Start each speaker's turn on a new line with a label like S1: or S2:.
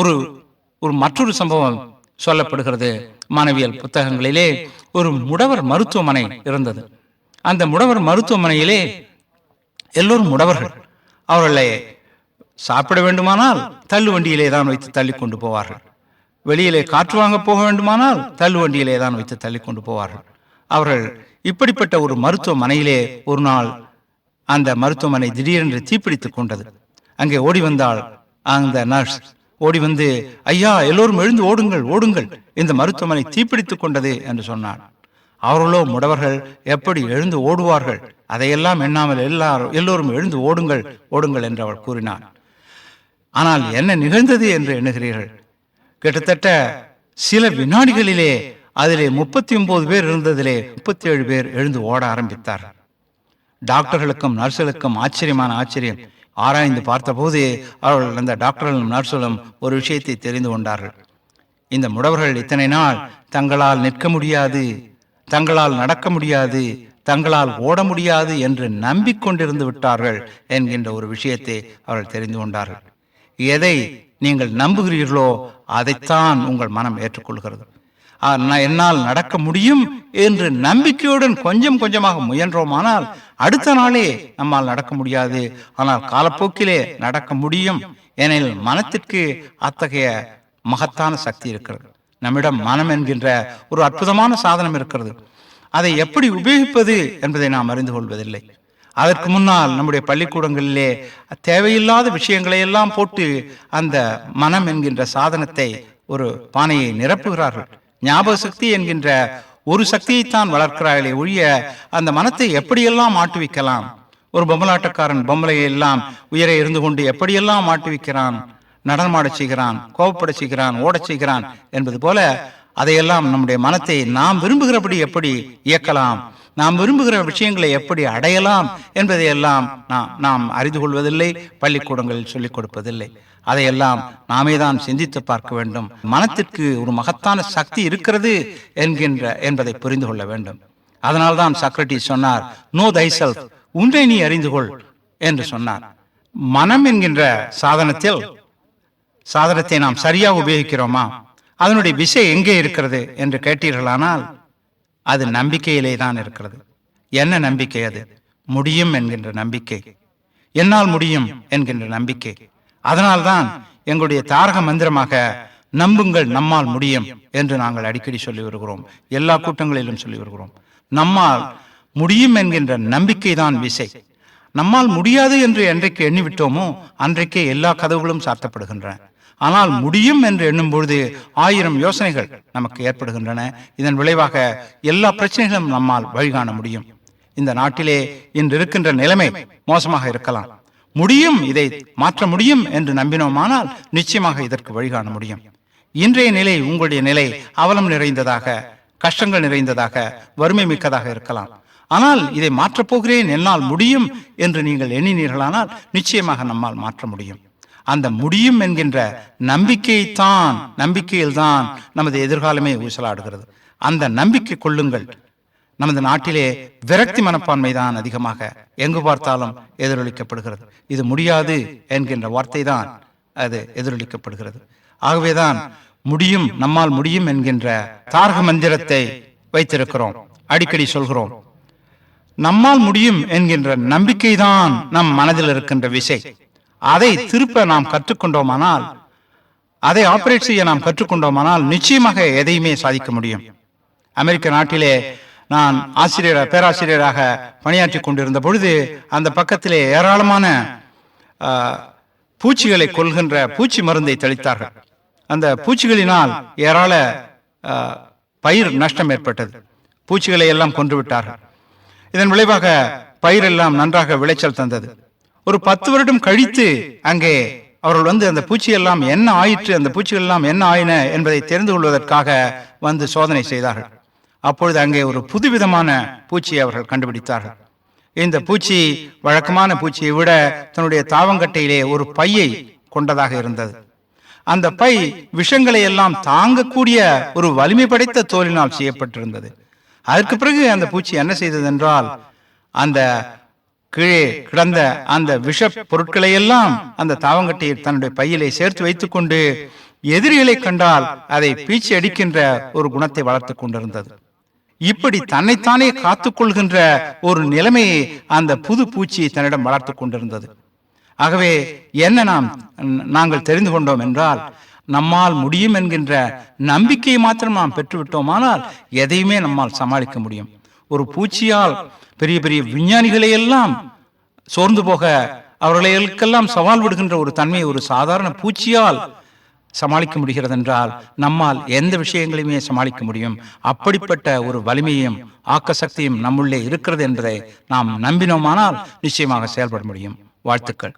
S1: ஒரு ஒரு மற்றொரு சம்பவம் சொல்லப்படுகிறது. மாணவியல் புத்தகங்களிலே ஒரு முடவர் மருத்துவமனை இருந்தது. அந்த முடவர் மருத்துவமனையிலே எல்லோரும் முடவர்கள். அவர்களை சாப்பிட வேண்டுமானால் தள்ளு வண்டியிலே தான் வைத்து தள்ளி கொண்டு போவார்கள். வெளியிலே காற்று வாங்க போக வேண்டுமானால் தள்ளு வண்டியிலே தான் வைத்து தள்ளி கொண்டு போவார்கள். அவர்கள் இப்படிப்பட்ட ஒரு மருத்துவமனையிலே ஒரு நாள் அந்த மருத்துவமனை திடீரென்று தீப்பிடித்துக் கொண்டது. அங்கே ஓடி வந்தால் அந்த நர்ஸ். ஓடி வந்து ஐயா எல்லோரும் எழுந்து ஓடுங்கள் ஓடுங்கள் இந்த மருத்துவமனை தீப்பிடித்துக் கொண்டது என்று சொன்னார் அவர்களோ முடவர்கள் எப்படி எழுந்து ஓடுவார்கள்? அதையெல்லாம் எண்ணாமல் எல்லாரும் எல்லோரும் எழுந்து ஓடுங்கள் ஓடுங்கள் என்று அவள் கூறினார் ஆனால் என்ன நிகழ்ந்தது? என்று எண்ணுகிறீர்கள். கிட்டத்தட்ட சில வினாடிகளிலே அதிலே முப்பத்தி ஒன்பது பேர் இருந்ததிலே முப்பத்தி ஏழு பேர் எழுந்து ஓட ஆரம்பித்தார் டாக்டர்களுக்கும் நர்ஸுகளுக்கும் ஆச்சரியமான ஆச்சரியம். ஆராய்ந்து பார்த்தபோது அவர்கள் அந்த டாக்டர்களும் நர்ஸுகளும் ஒரு விஷயத்தை தெரிந்து கொண்டார்கள். இந்த முடவர்கள் இத்தனை நாள் தங்களால் நிற்க முடியாது தங்களால் நடக்க முடியாது தங்களால் ஓட முடியாது என்று நம்பிக்கொண்டிருந்து விட்டார்கள் என்கின்ற ஒரு விஷயத்தை அவர்கள் தெரிந்து கொண்டார்கள். எதை நீங்கள் நம்புகிறீர்களோ அதைத்தான் உங்கள் மனம் ஏற்றுக்கொள்கிறது. என்னால் நடக்க முடியும் என்று நம்பிக்கையுடன் கொஞ்சம் கொஞ்சமாக முயன்றோமானால் அடுத்த நாளே நம்மால் நடக்க முடியாது. ஆனால் காலப்போக்கிலே நடக்க முடியும். ஏனெனில் மனத்திற்கு அத்தகைய மகத்தான சக்தி இருக்கிறது. நம்மிடம் மனம் என்கின்ற ஒரு அற்புதமான சாதனம் இருக்கிறது. அதை எப்படி உபயோகிப்பது என்பதை நாம் அறிந்து கொள்வதில்லை. அதற்கு முன்னால் நம்முடைய பள்ளிக்கூடங்களிலே தேவையில்லாத விஷயங்களை எல்லாம் போட்டு அந்த மனம் என்கின்ற சாதனத்தை ஒரு பானையை நிரப்புகிறார்கள். ஞாபக சக்தி என்கின்ற ஒரு சக்தியைத்தான் வளர்க்கிறார்களே ஒழிய அந்த மனத்தை எப்படியெல்லாம் மாட்டுவிக்கலாம் ஒரு பொம்மலாட்டக்காரன் பொம்மலையை எல்லாம் உயர இருந்து கொண்டு எப்படியெல்லாம் மாட்டுவிக்கிறான் நடனமாடச் செய்கிறான் கோபப்படச் செய்கிறான் ஓடச் செய்கிறான் என்பது போல அதையெல்லாம் நம்முடைய மனத்தை நாம் விரும்புகிறபடி எப்படி இயக்கலாம்? நாம் விரும்புகிற விஷயங்களை எப்படி அடையலாம் என்பதையெல்லாம் நாம் நாம் அறிந்து கொள்வதில்லை பள்ளிக்கூடங்களில் சொல்லிக் கொடுப்பதில்லை. அதையெல்லாம் நாமே தான் சிந்தித்து பார்க்க வேண்டும். மனத்திற்கு ஒரு மகத்தான சக்தி இருக்கிறது என்கின்ற என்பதை புரிந்து கொள்ள வேண்டும். அதனால்தான் சக்ரட்டி சொன்னார் நோ தைசல் உன்னை நீ அறிந்து கொள் என்று சொன்னார். மனம் என்கின்ற சாதனத்தில் சாதனத்தை நாம் சரியாக உபயோகிக்கிறோமா? அதனுடைய விசை எங்கே இருக்கிறது என்று கேட்டீர்களானால் அது நம்பிக்கையிலே தான் இருக்கிறது. என்ன நம்பிக்கை அது? முடியும் என்கின்ற நம்பிக்கை. என்னால் முடியும் என்கின்ற நம்பிக்கை. அதனால்தான் எங்களுடைய தாரக மந்திரமாக நம்புங்கள் நம்மால் முடியும் என்று நாங்கள் அடிக்கடி சொல்லி வருகிறோம். எல்லா கூட்டங்களிலும் சொல்லி வருகிறோம். நம்மால் முடியும் என்கின்ற நம்பிக்கை தான் விசை. நம்மால் முடியாது என்று என்றைக்கு எண்ணிவிட்டோமோ அன்றைக்கே எல்லா கதவுகளும் சாத்தப்படுகின்றன. ஆனால் முடியும் என்று எண்ணும் பொழுது ஆயிரம் யோசனைகள் நமக்கு ஏற்படுகின்றன. இதன் விளைவாக எல்லா பிரச்சனைகளும் நம்மால் வழிகாண முடியும். இந்த நாட்டிலே இன்று இருக்கின்ற நிலைமை மோசமாக இருக்கலாம். முடியும் இதை மாற்ற முடியும் என்று நம்பினோமானால் நிச்சயமாக இதற்கு வழிகாண முடியும். இன்றைய நிலை உங்களுடைய நிலை அவலம் நிறைந்ததாக கஷ்டங்கள் நிறைந்ததாக வறுமை மிக்கதாக இருக்கலாம். ஆனால் இதை மாற்றப் போகிறேன் என்னால் முடியும் என்று நீங்கள் எண்ணினீர்களானால் நிச்சயமாக நம்மால் மாற்ற முடியும். அந்த முடியும் என்கின்ற நம்பிக்கைத்தான் நம்பிக்கையில்தான் நமது எதிர்காலமே ஊசலாடுகிறது. அந்த நம்பிக்கை கொள்ளுங்கள். நமது நாட்டிலே விரக்தி மனப்பான்மை தான் அதிகமாக எங்கு பார்த்தாலும் எதிரொலிக்கப்படுகிறது. இது முடியாது என்கின்ற வார்த்தை தான் அது எதிரொலிக்கப்படுகிறது. ஆகவேதான் முடியும் நம்மால் முடியும் என்கின்ற தாரக மந்திரத்தை வைத்திருக்கிறோம். அடிக்கடி சொல்கிறோம். நம்மால் முடியும் என்கின்ற நம்பிக்கைதான் நம் மனதில் இருக்கின்ற விசை. அதை திருப்ப நாம் கற்றுக்கொண்டோமானால் அதை ஆபரேட் செய்ய நாம் கற்றுக்கொண்டோமானால் நிச்சயமாக எதையுமே சாதிக்க முடியும். அமெரிக்க நாட்டிலே நான் ஆசிரியர் பேராசிரியராக பணியாற்றி கொண்டிருந்த பொழுது அந்த பக்கத்திலே ஏராளமான பூச்சிகளை கொள்கின்ற பூச்சி மருந்தை தெளித்தார்கள். அந்த பூச்சிகளினால் ஏராள பயிர் நஷ்டம் ஏற்பட்டது. பூச்சிகளை எல்லாம் கொன்றுவிட்டார்கள் இதன் விளைவாக பயிரெல்லாம் நன்றாக விளைச்சல் தந்தது. ஒரு பத்து வருடம் கழித்து அங்கே அவர்கள் வந்து அந்த பூச்சி எல்லாம் என்ன ஆயிற்று அந்த பூச்சிகள் எல்லாம் என்ன ஆயின என்பதை தெரிந்து கொள்வதற்காக வந்து சோதனை செய்தார்கள். அப்பொழுது அங்கே ஒரு புதுவிதமான பூச்சியை அவர்கள் கண்டுபிடித்தார்கள். இந்த பூச்சி வழக்கமான பூச்சியை விட தன்னுடைய தாவங்கட்டையிலே ஒரு பையை கொண்டதாக இருந்தது. அந்த பை விஷங்களை எல்லாம் தாங்கக்கூடிய ஒரு வலிமை படைத்த தோலினால் செய்யப்பட்டிருந்தது. அதற்கு பிறகு அந்த பூச்சி என்ன செய்தது என்றால் அந்த கீழே கிடந்த அந்த விஷ பொருட்களையெல்லாம் அந்த தாவங்கட்டியை தன்னுடைய பையிலே சேர்த்து வைத்துக்கொண்டு எதிரிகளை கண்டால் அதை பீச்சி அடிக்கின்ற ஒரு குணத்தை வளர்த்துக் கொண்டிருந்தது. இப்படி தன்னைத்தானே காத்துக்கொள்கின்ற ஒரு நிலைமையை அந்த புது பூச்சி தன்னிடம் வளர்த்துக் கொண்டிருந்தது. ஆகவே என்ன நாம் நாங்கள் தெரிந்து கொண்டோம் என்றால் நம்மால் முடியும் என்கின்ற நம்பிக்கையை மாத்திரம் நாம் பெற்றுவிட்டோமானால் எதையுமே நம்மால் சமாளிக்க முடியும். ஒரு பூச்சியால் பெரிய பெரிய விஞ்ஞானிகளை எல்லாம் சோர்ந்து போக அவர்களுக்கெல்லாம் சவால் விடுகின்ற ஒரு தன்மையை ஒரு சாதாரண பூச்சியால் சமாளிக்க முடிகிறது என்றால் நம்மால் எந்த விஷயங்களையுமே சமாளிக்க முடியும். அப்படிப்பட்ட ஒரு வலிமையும் ஆக்க சக்தியும் நம்முள்ளே இருக்கிறது என்பதை நாம் நம்பினோமானால் நிச்சயமாக செயல்பட முடியும். வாழ்த்துக்கள்.